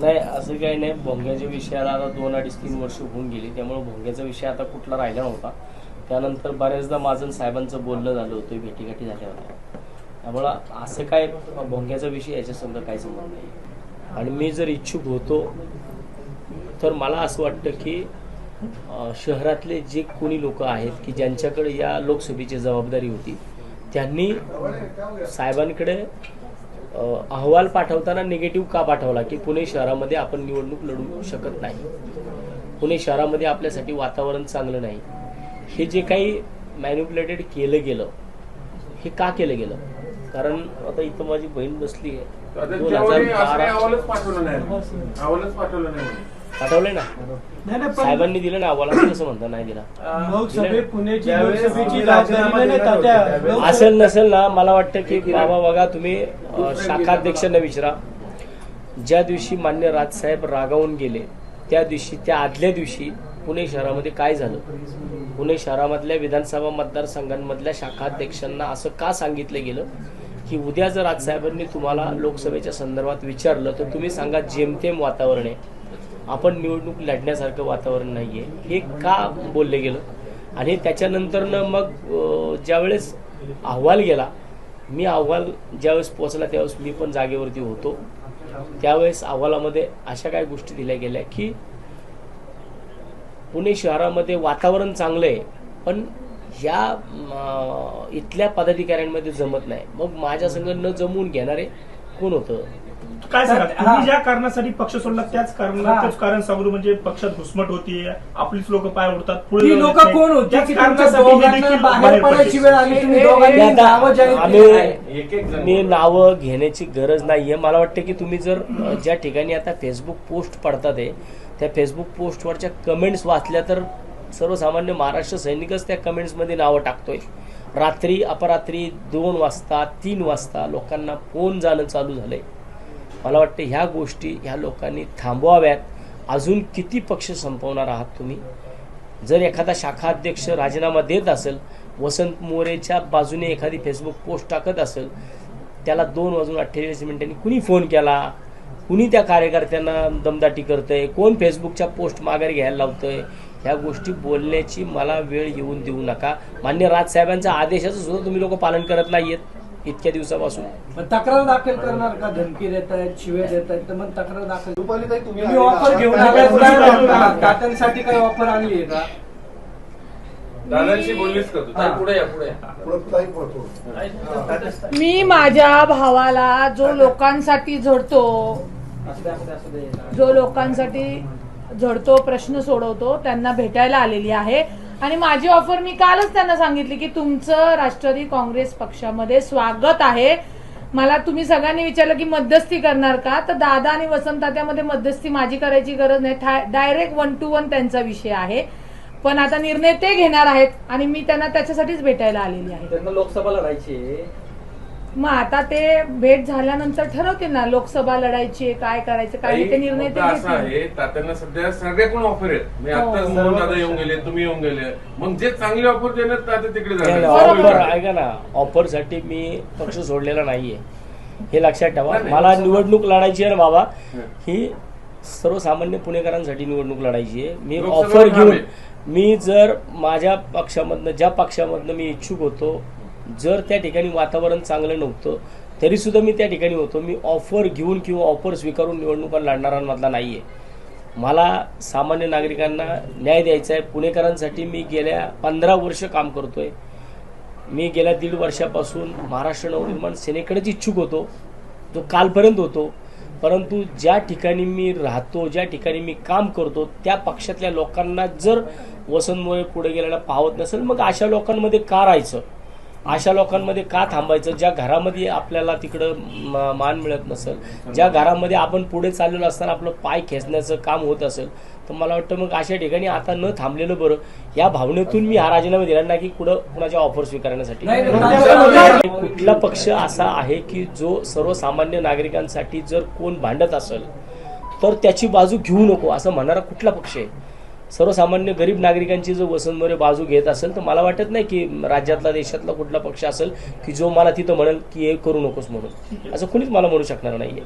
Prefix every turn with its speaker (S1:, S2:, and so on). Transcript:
S1: नाही असं काही नाही. भोंग्याच्या विषयाला आता दोन अडीच तीन वर्ष होऊन गेली. त्यामुळे भोंग्याचा विषय आता कुठला राहिला नव्हता. त्यानंतर बऱ्याचदा माझं साहेबांचं बोलणं झालं होतं भेटीगाठी झाल्या होत्या. त्यामुळं असं काय भोंग्याचा विषय याच्या काही संबंध नाही. आणि मी जर इच्छुक होतो तर मला असं वाटतं की शहरातले जे कोणी लोक आहेत की ज्यांच्याकडे या लोकसभेची जबाबदारी होती त्यांनी साहेबांकडे अहवाल पाठवताना निगेटिव्ह का पाठवला की पुणे शहरामध्ये आपण निवडणूक लढू शकत नाही? पुणे शहरामध्ये आपल्यासाठी वातावरण चांगलं नाही. हे जे काही मॅन्युप्युलेटेड केलं गेलं हे का केलं गेलं? कारण आता इथं माझी बहीण बसली आहे. दोन हजार बारा
S2: पाठवलं
S1: ना?
S3: नाही नाही पण
S1: साहेबांनी दिलं ना अहवाल असं कसं म्हणता नाही दिला.
S3: लोकसभे पुण्याची
S2: ज्यावेळेस
S3: लोकसभेची
S2: राजीनामा
S3: जबाबदारी नाही
S2: दिला
S3: तात्या.
S2: होता त्यावेळेस-
S3: लोकसभे-
S1: असेल नसेल ना मला वाटतं की बाबा बघा तुम्ही अ, शाखाध्यक्षांना विचारा. ज्या दिवशी मान्य राजसाहेब रागावून गेले त्या दिवशी त्या आदल्या दिवशी पुणे शहरामध्ये काय झालं? पुणे शहरामधल्या विधानसभा मतदारसंघांमधल्या शाखाध्यक्षांना असं का सांगितलं गेलं? की उद्या जर राजसाहेबांनी तुम्हाला लोकसभेच्या संदर्भात विचारलं तर तुम्ही सांगा जेमतेम वातावरण आहे. आपण निवडणूक लढण्यासारखं वातावरण नाही आहे हे का बोलले गेलं? आणि त्याच्यानंतरनं मग ज्यावेळेस अहवाल गेला मी अहवाल ज्यावेळेस पोहोचला त्यावेळेस मी पण जागेवरती होतो. त्यावेळेस अहवालामध्ये अशा काही गोष्टी दिल्या गेल्या की पुणे शहरामध्ये वातावरण चांगलं आहे पण ह्या इथल्या पदाधिकाऱ्यांमध्ये जमत नाही. मग माझ्या संघ न जमवून घेणारे कोण होतं?
S4: काय सांगा
S3: हा.
S4: तुम्ही ज्या कारणासाठी पक्ष सोडला त्याच कारण. त्याच कारण सांगू म्हणजे पक्षात घुसमट होतीये आपलीच लोक पाय उडतात पुढे
S3: लोक. कोण होती की तुमच्या दोघांना बाहेर पडायची. वेळ आली तुम्ही दोघांनी नावं जाहीर
S1: मी नावं घेण्याची गरज नाहीये मला वाटतं की तुम्ही जर ज्या ठिकाणी आता फेसबुक पोस्ट पडतात आहे त्या फेसबुक पोस्टवरच्या कमेंट्स वाचल्या तर सर्वसामान्य महाराष्ट्र सैनिकच त्या कमेंट्समध्ये नावं टाकतोय रात्री अपरात्री दोन वाजता तीन वाजता लोकांना फोन जाणं चालू झालंय मला वाटतं ह्या गोष्टी ह्या लोकांनी थांबवाव्यात. अजून किती पक्ष संपवणार आहात तुम्ही? जर एखादा शाखा अध्यक्ष राजीनामा देत असेल वसंत मोरेच्या बाजूने एखादी फेसबुक पोस्ट टाकत असेल त्याला दोन वाजून अठ्ठेचाळीस मिनिटांनी कुणी फोन केला? कुणी त्या कार्यकर्त्यांना दमदाटी करतंय? कोण फेसबुकच्या पोस्ट माघारी घ्यायला लावतंय? ह्या गोष्टी बोलण्याची मला वेळ येऊन देऊ नका. मान्य राजसाहेबांच्या आदेशाचं सुद्धा तुम्ही लोक पालन करत नाही आहेत इतक्या दिवसापासून
S3: तक्रार दाखल करणार का धमकी देत आहेत शिवे देत आहेत तर मग तक्रार दाखल
S5: तुम्ही
S3: ऑफर घेऊन? दात्यांसाठी काही ऑफर आणली आहे का
S2: दादांशी बोललीस का तू. पुढे या पुढे या.
S5: पुढे पुढे
S6: मी माझ्या भावाला जो लोकांसाठी झडतो. जो लोकांसाठी झडतो प्रश्न सोडवतो त्यांना भेटायला आलेली आहे आणि माझी ऑफर मी कालच त्यांना सांगितली की तुमचं राष्ट्रवादी काँग्रेस पक्षामध्ये स्वागत आहे. मला तुम्ही सगळ्यांनी विचारलं की मध्यस्थी करणार का? तर दादा आणि वसंतात्यामध्ये मध्यस्थी माझी करायची गरज नाही. डायरेक्ट वन टू वन त्यांचा विषय आहे. पण आता निर्णय ते घेणार आहेत आणि मी त्यांना त्याच्यासाठीच भेटायला आलेली आहे.
S3: त्यांना लोकसभा लढायची
S6: मग आता ते भेट झाल्यानंतर ठरवते ना लोकसभा लढायची काय करायचं काय ते निर्णय ते
S2: असा
S6: घेतील
S2: आहे तात्यांना सध्या सगळ्याकडून ऑफर आहेत मी
S6: हो.
S2: मोहन दादा येऊन गेले तुम्ही येऊन गेले मग जे चांगले ऑफर देणार तात्या तिकडे जाणार.
S1: ऑफर ऐका ना ऑफरसाठी मी पक्ष सोडलेला नाहीये हे लक्षात ठेवा
S2: नाही, नाही.
S1: मला निवडणूक लढायची आहे ना बाबा
S2: हं.
S1: ही सर्वसामान्य पुणेकरांसाठी निवडणूक लढायची आहे मी
S2: लोकसभा
S1: ऑफर घेऊन
S2: लढावी.
S1: मी जर माझ्या पक्षामधनं ज्या पक्षामधनं मी इच्छुक होतो जर त्या ठिकाणी वातावरण चांगलं नव्हतं तरीसुद्धा मी त्या ठिकाणी होतो. मी ऑफर घेऊन किंवा ऑफर स्वीकारून निवडणुका लढणाऱ्यांमधला आहे मला सामान्य नागरिकांना न्याय द्यायचा आहे. पुणेकरांसाठी मी गेल्या पंधरा वर्ष काम करतोय. मी गेल्या दीड वर्षापासून महाराष्ट्र नवनिर्माण सेनेकडेच इच्छुक होतो. जो कालपर्यंत होतो. परंतु ज्या ठिकाणी मी राहतो ज्या ठिकाणी मी काम करतो त्या पक्षातल्या लोकांना जर वसंतमुळे पुढे गेल्याला पाहत नसेल मग अशा लोकांमध्ये का राहायचं? अशा लोकांमध्ये का थांबायचं? ज्या घरामध्ये आपल्याला तिकडं म- मान मिळत नसेल ज्या घरामध्ये आपण पुढे चाललेलो असताना आपलं पाय खेचण्याचं काम होत असेल तर मला वाटतं मग अशा ठिकाणी आता न थांबलेलं बरं. या भावनेतून मी हा राजीनामा दिला नाही की कुठं कुणाच्या ऑफर स्वीकारण्यासाठी. कुठला पक्ष असा आहे की जो सर्वसामान्य नागरिकांसाठी जर कोण भांडत असेल तर त्याची बाजू घेऊ नको असं म्हणणारा कुठला पक्ष आहे? सर्वसामान्य गरीब नागरिकांची जर वसंत मोरे बाजू घेत असेल तर मला वाटत नाही की राज्यातला देशातला कुठला पक्ष असेल की जो मला तिथं म्हणेल की हे करू नकोस म्हणून. असं कुणीच मला म्हणू शकणार नाहीये.